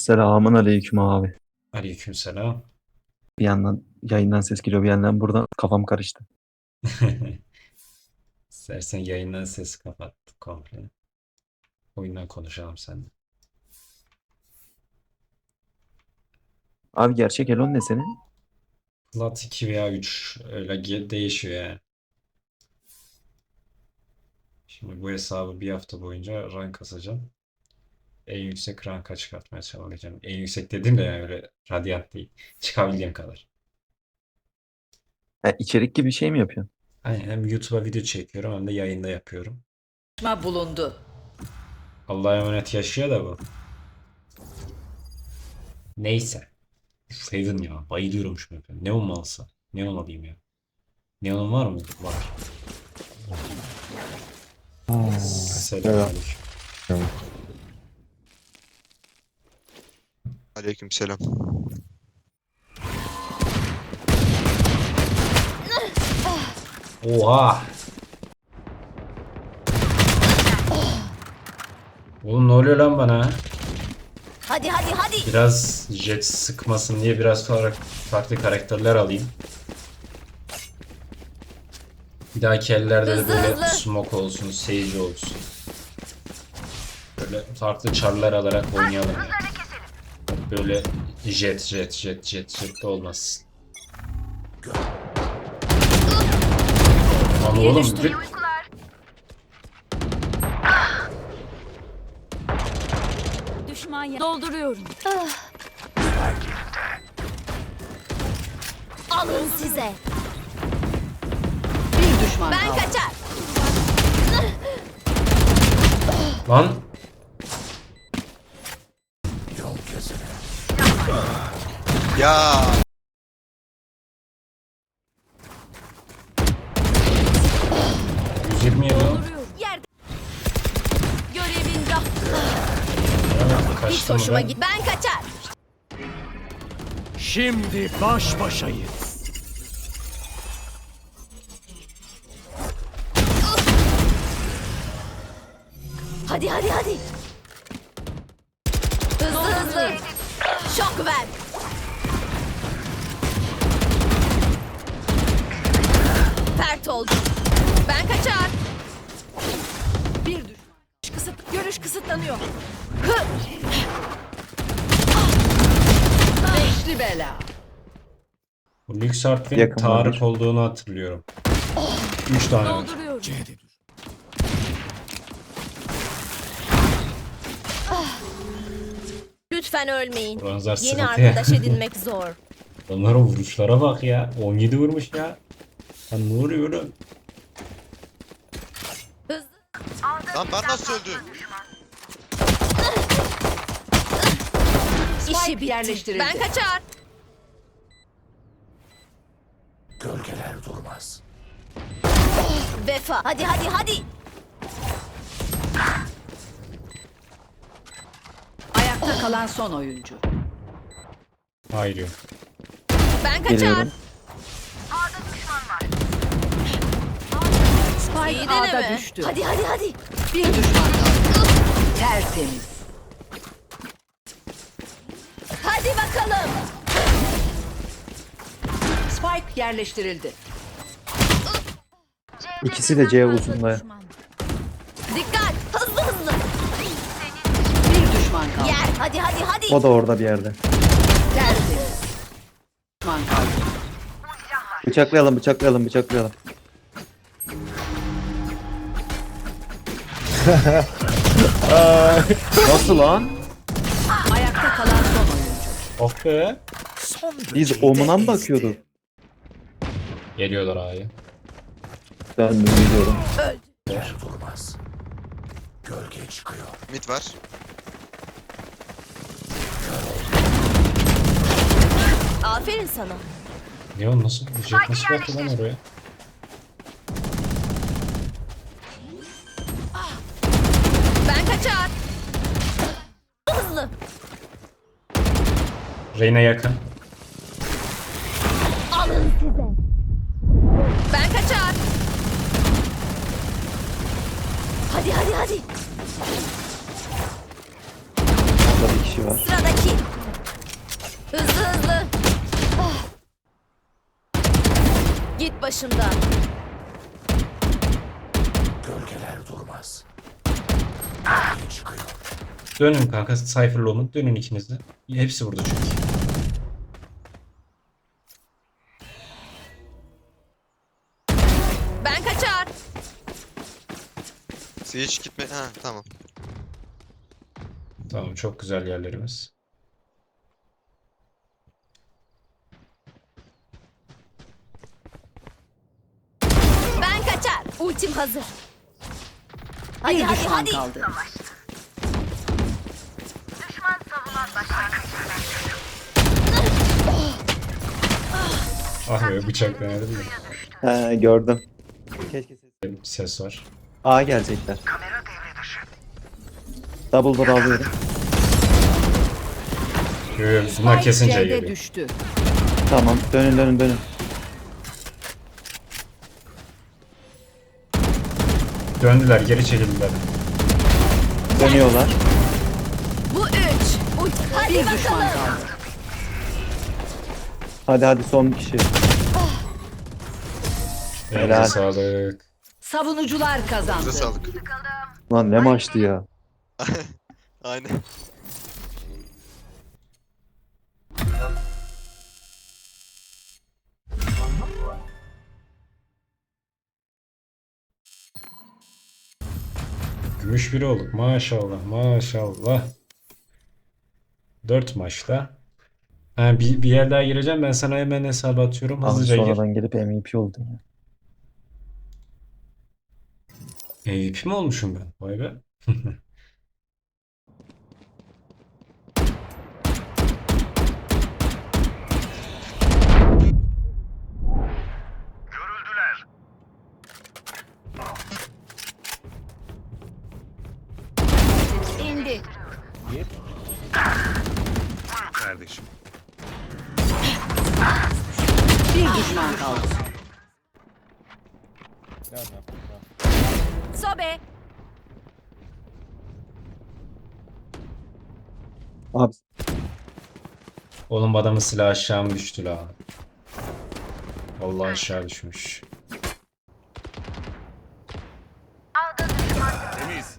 Selamun aleyküm abi. Aleykümselam. Bir yandan yayından ses geliyor bir yandan buradan kafam karıştı. İstersen yayından ses kapat komple. Oyundan konuşalım seninle. Abi gerçek Elon ne senin? Plat 2 veya 3 öyle ge- değişiyor yani. Şimdi bu hesabı bir hafta boyunca rank kasacağım. En yüksek ranka çıkartmaya çalışacağım. En yüksek dedim de yani öyle radyant değil. Çıkabildiğim kadar. Ha, içerik gibi bir şey mi yapıyorsun? Aynen hem YouTube'a video çekiyorum hem de yayında yapıyorum. Ma bulundu. Allah'a emanet yaşıyor da bu. Neyse. Uf, Haven ya. Bayılıyorum şu map'e. Neon mu alsa? Neon alayım ya. Neon var mı? Var. Selamünaleyküm. Aleykümselam. Oha! Oğlum ne oluyor lan bana? Hadi hadi hadi. Biraz jet sıkmasın diye biraz farklı, farklı karakterler alayım. Bir dahaki ellerde de böyle hızlı. smoke olsun, sage olsun. Böyle farklı çarlar alarak oynayalım ya. Böyle jet jet jet jet jet de olmaz. Lan oğlum bir- Düşman ya. Dolduruyorum. Alın size. Bir düşman Ben kaldı. kaçar. lan Ya 127 lan. Dolduruyorum. Yerde. Görevin rah. Hiç hoşuma git. Ben kaçar. Şimdi baş başayız. Hadi hadi hadi. Hızlı hızlı. Şok ver. Pert oldu. Ben kaçar. Bir düşman. Kısıt, görüş kısıtlanıyor. Beşli bela. Bu lüks harfin Yakın Tarık olduğunu hatırlıyorum. 3 tane var. Dolduruyorum. Lütfen ölmeyin. Yeni sıkıntı ya. arkadaş edinmek zor. Onların vuruşlara bak ya. 17 vurmuş ya. Lan ne oluyor oğlum? Lan ben nasıl öldüm? İşi bitti. yerleştirildi. Ben kaçar. Gölgeler durmaz. Vefa. Hadi hadi hadi. Ayakta kalan son oyuncu. Hayır. Ben kaçar. Geliyorum. Spike İyi A'da deneme. düştü. Hadi hadi hadi. Bir düşman kaldı. Tertemiz. Hadi bakalım. Spike yerleştirildi. İkisi de C uzunda. Dikkat. Hızlı hızlı. Bir düşman kaldı. Yer. Hadi hadi hadi. O da orada bir yerde. Tertemiz. Düşman kaldı. Bıçaklayalım bıçaklayalım bıçaklayalım. Nasıl lan? Ayakta kalan son oyuncu. Oh be. Biz omuna mı bakıyorduk? Geliyorlar A'ya. Ben de biliyorum. Durmaz. Gölge çıkıyor. Mid var. Aferin sana. Ne o nasıl? Jet nasıl baktı lan oraya? Reyna yakın. Alın size. Ben kaçar. Hadi hadi hadi. Orada bir kişi var. Sıradaki. Hızlı hızlı. Ah. Git başımdan. Gölgeler durmaz. Çıkıyor. Dönün kanka Cypher'la olun. Dönün ikiniz de. Hepsi burada çünkü. Hiç gitme. Ha tamam. Tamam çok güzel yerlerimiz. Ben kaçar. Ultim hazır. Hadi Bir hadi düşman hadi. kaldı. Ah be bıçak denedim mi? He gördüm. Keşke. Ses var. A gelecekler. Double door alıyorum. Yo, yo, Bunlar Spike kesin C C'de geliyor. düştü. Tamam dönün dönün dönün. Döndüler geri çekildiler. Dönüyorlar. Bu üç. Hadi Bir düşman bakalım. kaldı. Hadi hadi son kişi. Elinize Helal. sağlık. Savunucular kazandı. Size sağlık. Lan ne maçtı ya. Aynen. Gümüş biri olduk. Maşallah maşallah. 4 maçta. Ha, bir, bir yer daha gireceğim. Ben sana hemen hesap atıyorum. Abi Hızlıca gir. sonradan gelip MVP oldun ya. MVP mi olmuşum ben? Vay be. İndi. Kardeşim. Bir düşman kaldı. Sobe. Abi Oğlum adamın silahı aşağı mı düştü la? Allah aşağı düşmüş. Temiz.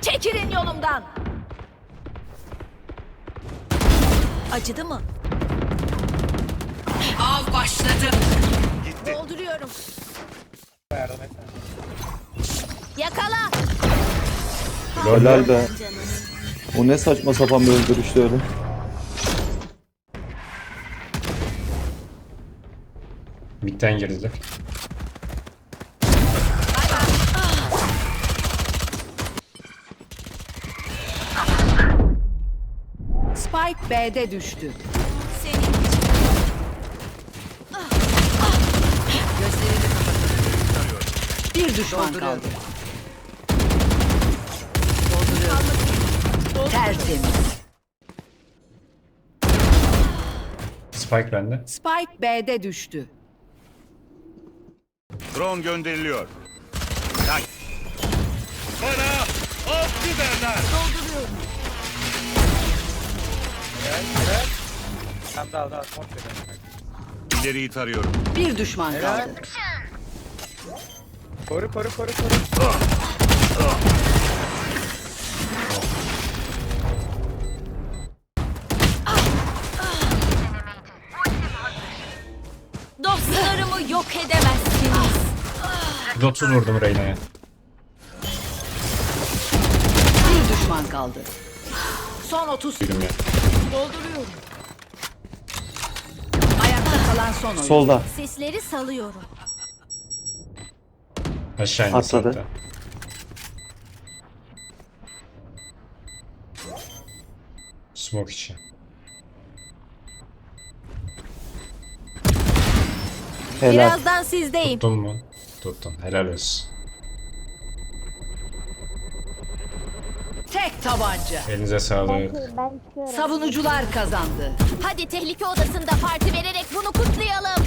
Çekilin yolumdan. Acıdı mı? Dolduruyorum. Yakala. helal be. Bu ne saçma sapan bir öldürüştü öyle. Mid'den girdiler. Spike B'de düştü. Senin Bir düşman kaldı. Tertemiz. Spike bende. Spike B'de düştü. Drone gönderiliyor. Tak. Bana avcı derler. dolduruyorum. İleriyi tarıyorum. Bir düşman kaldı. Koru koru koru koru. Dostlarımı yok edemezsiniz. 130 vurdum Reyna'ya. Bir düşman kaldı. Son 30 Yürüm ya. Dolduruyorum. ayakta kalan son oyun. Solda. Sesleri salıyorum. Aşağı indi Atladı. hatta. Smoke içi. Helal. Birazdan sizdeyim. Tuttun mu? Tuttum. Helal olsun. Tek tabanca. Elinize sağlık. Savunucular kazandı. Hadi tehlike odasında parti vererek bunu kutlayalım.